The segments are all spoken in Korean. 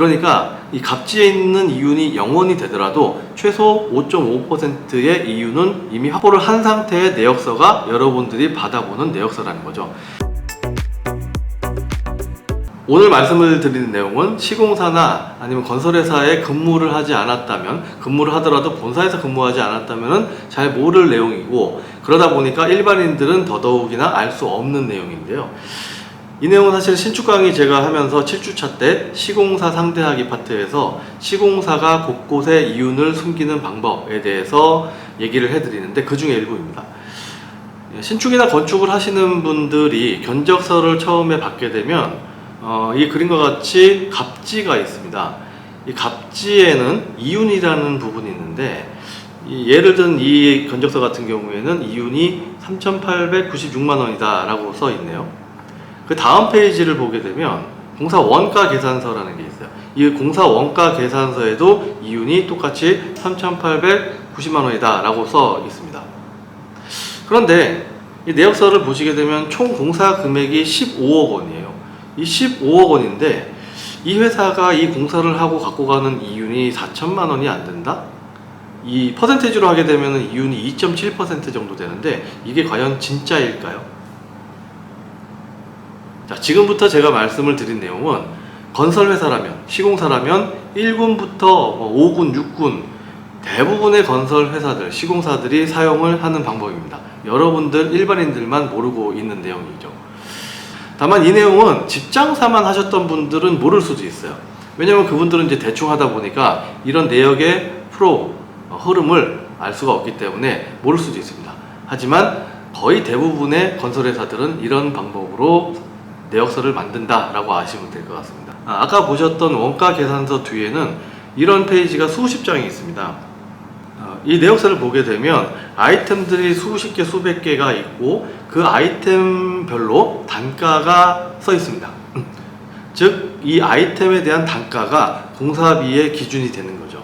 그러니까 이 갑지에 있는 이윤이 0원이 되더라도 최소 5.5%의 이윤은 이미 확보를 한 상태의 내역서가 여러분들이 받아보는 내역서라는 거죠. 오늘 말씀을 드리는 내용은 시공사나 아니면 건설회사에 근무를 하지 않았다면 근무를 하더라도 본사에서 근무하지 않았다면 잘 모를 내용이고 그러다 보니까 일반인들은 더더욱이나 알 수 없는 내용인데요. 이 내용은 사실 신축 강의 제가 하면서 7주차 때 시공사 상대하기 파트에서 시공사가 곳곳에 이윤을 숨기는 방법에 대해서 얘기를 해드리는데 그 중에 일부입니다. 예, 신축이나 건축을 하시는 분들이 견적서를 처음에 받게 되면 어, 이 그림과 같이 갑지가 있습니다. 이 갑지에는 이윤이라는 부분이 있는데 이 예를 든 이 견적서 같은 경우에는 이윤이 3,896만 원이다 라고 써 있네요. 그 다음 페이지를 보게 되면 공사 원가 계산서라는 게 있어요. 이 공사 원가 계산서에도 이윤이 똑같이 3,890만 원이다라고 써 있습니다. 그런데 이 내역서를 보시게 되면 총 공사 금액이 15억 원이에요. 이 15억 원인데 이 회사가 이 공사를 하고 갖고 가는 이윤이 4천만 원이 안 된다? 이 퍼센테이지로 하게 되면 이윤이 2.7% 정도 되는데 이게 과연 진짜일까요? 자, 지금부터 제가 말씀을 드린 내용은 건설회사라면, 시공사라면 1군부터 5군, 6군 대부분의 건설회사들, 시공사들이 사용을 하는 방법입니다. 여러분들 일반인들만 모르고 있는 내용이죠. 다만 이 내용은 직장사만 하셨던 분들은 모를 수도 있어요. 왜냐면 그분들은 이제 대충 하다 보니까 이런 내역의 프로, 어, 흐름을 알 수가 없기 때문에 모를 수도 있습니다. 하지만 거의 대부분의 건설회사들은 이런 방법으로 내역서를 만든다라고 아시면 될 것 같습니다. 아, 까 보셨던 원가 계산서 뒤에는 이런 페이지가 수십 장이 있습니다. 어, 이 내역서를 보게 되면 아이템들이 수십 개, 수백 개가 있고 그 아이템별로 단가가 써 있습니다. 즉, 이 아이템에 대한 단가가 공사비의 기준이 되는 거죠.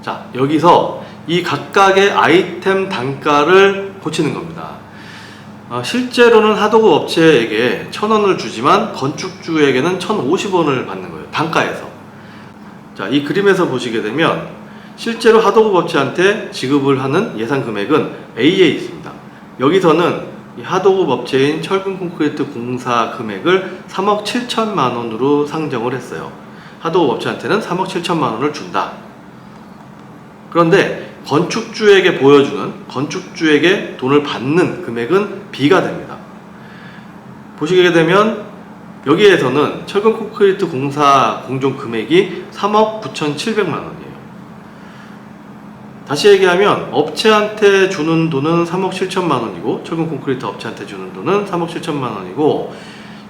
자, 여기서 이 각각의 아이템 단가를 고치는 겁니다. 어, 실제로는 하도급 업체에게 1,000원을 주지만 건축주에게는 1,050원을 받는 거예요. 단가에서. 자, 이 그림에서 보시게 되면 실제로 하도급 업체한테 지급을 하는 예상 금액은 A에 있습니다. 여기서는 이 하도급 업체인 철근 콘크리트 공사 금액을 3억 7천만 원으로 상정을 했어요. 하도급 업체한테는 3억 7천만 원을 준다. 그런데 건축주에게 보여주는 건축주에게 돈을 받는 금액은 B가 됩니다. 보시게 되면 여기에서는 철근 콘크리트 공사 공정 금액이 3억 9,700만 원이에요. 다시 얘기하면 업체한테 주는 돈은 3억 7천만 원이고 철근 콘크리트 업체한테 주는 돈은 3억 7천만 원이고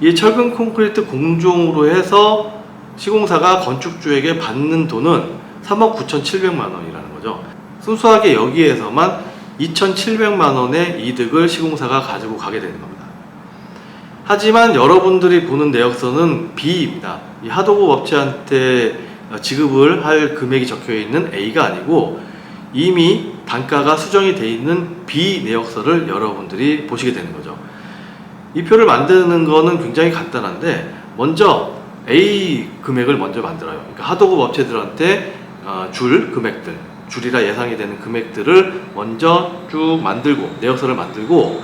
이 철근 콘크리트 공종으로 해서 시공사가 건축주에게 받는 돈은 3억 9,700만 원이라는 거죠. 순수하게 여기에서만 2,700만 원의 이득을 시공사가 가지고 가게 되는 겁니다. 하지만 여러분들이 보는 내역서는 B입니다. 이 하도급 업체한테 지급을 할 금액이 적혀 있는 A가 아니고 이미 단가가 수정이 돼 있는 B 내역서를 여러분들이 보시게 되는 거죠. 이 표를 만드는 거는 굉장히 간단한데 먼저 A 금액을 먼저 만들어요. 그러니까 하도급 업체들한테 어, 줄 금액들, 줄이라 예상이 되는 금액들을 먼저 쭉 만들고 내역서를 만들고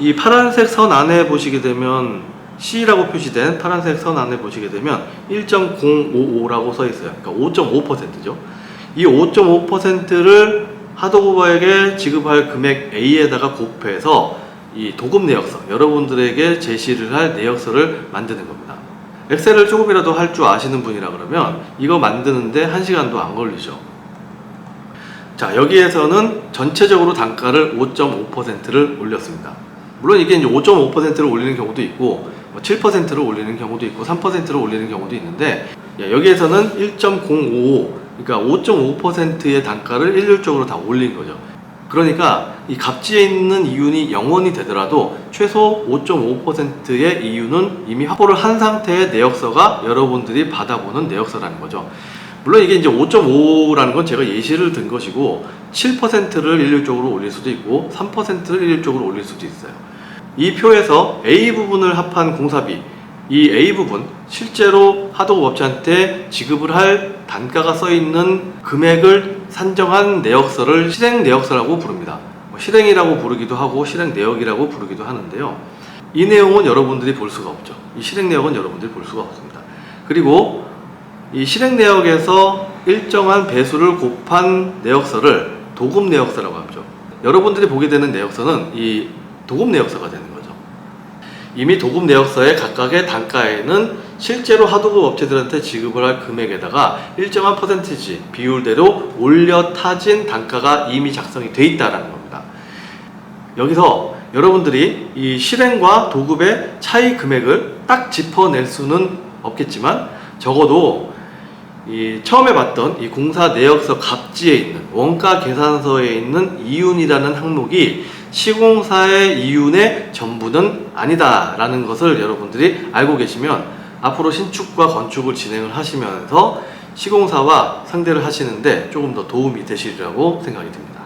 이 파란색 선 안에 보시게 되면 C라고 표시된 파란색 선 안에 보시게 되면 1.055라고 써 있어요. 그러니까 5.5%죠. 이 5.5%를 하도급에게 지급할 금액 A에다가 곱해서 이 도급 내역서, 여러분들에게 제시를 할 내역서를 만드는 겁니다. 엑셀을 조금이라도 할 줄 아시는 분이라 그러면 이거 만드는데 1시간도 안 걸리죠. 자, 여기에서는 전체적으로 단가를 5.5%를 올렸습니다. 물론 이게 이제 5.5%를 올리는 경우도 있고, 7%를 올리는 경우도 있고, 3%를 올리는 경우도 있는데, 야, 여기에서는 1.055, 그러니까 5.5%의 단가를 일률적으로 다 올린 거죠. 그러니까 이 갑지에 있는 이윤이 0원이 되더라도 최소 5.5%의 이윤은 이미 확보를 한 상태의 내역서가 여러분들이 받아보는 내역서라는 거죠. 물론 이게 이제 5.5라는 건 제가 예시를 든 것이고 7%를 일률적으로 올릴 수도 있고 3%를 일률적으로 올릴 수도 있어요. 이 표에서 A 부분을 합한 공사비 이 A 부분 실제로 하도급업체한테 지급을 할 단가가 써 있는 금액을 산정한 내역서를 실행 내역서라고 부릅니다. 뭐 실행이라고 부르기도 하고 실행 내역이라고 부르기도 하는데요. 이 내용은 여러분들이 볼 수가 없죠. 이 실행 내역은 여러분들이 볼 수가 없습니다. 그리고 이 실행 내역에서 일정한 배수를 곱한 내역서를 도급 내역서라고 하죠. 여러분들이 보게 되는 내역서는 이 도급 내역서가 되는 거죠. 이미 도급 내역서의 각각의 단가에는 실제로 하도급 업체들한테 지급을 할 금액에다가 일정한 퍼센티지 비율대로 올려 타진 단가가 이미 작성이 돼 있다라는 겁니다. 여기서 여러분들이 이 실행과 도급의 차이 금액을 딱 짚어낼 수는 없겠지만 적어도 이 처음에 봤던 이 공사 내역서 갑지에 있는 원가 계산서에 있는 이윤이라는 항목이 시공사의 이윤의 전부는 아니다라는 것을 여러분들이 알고 계시면 앞으로 신축과 건축을 진행을 하시면서 시공사와 상대를 하시는데 조금 더 도움이 되시리라고 생각이 듭니다.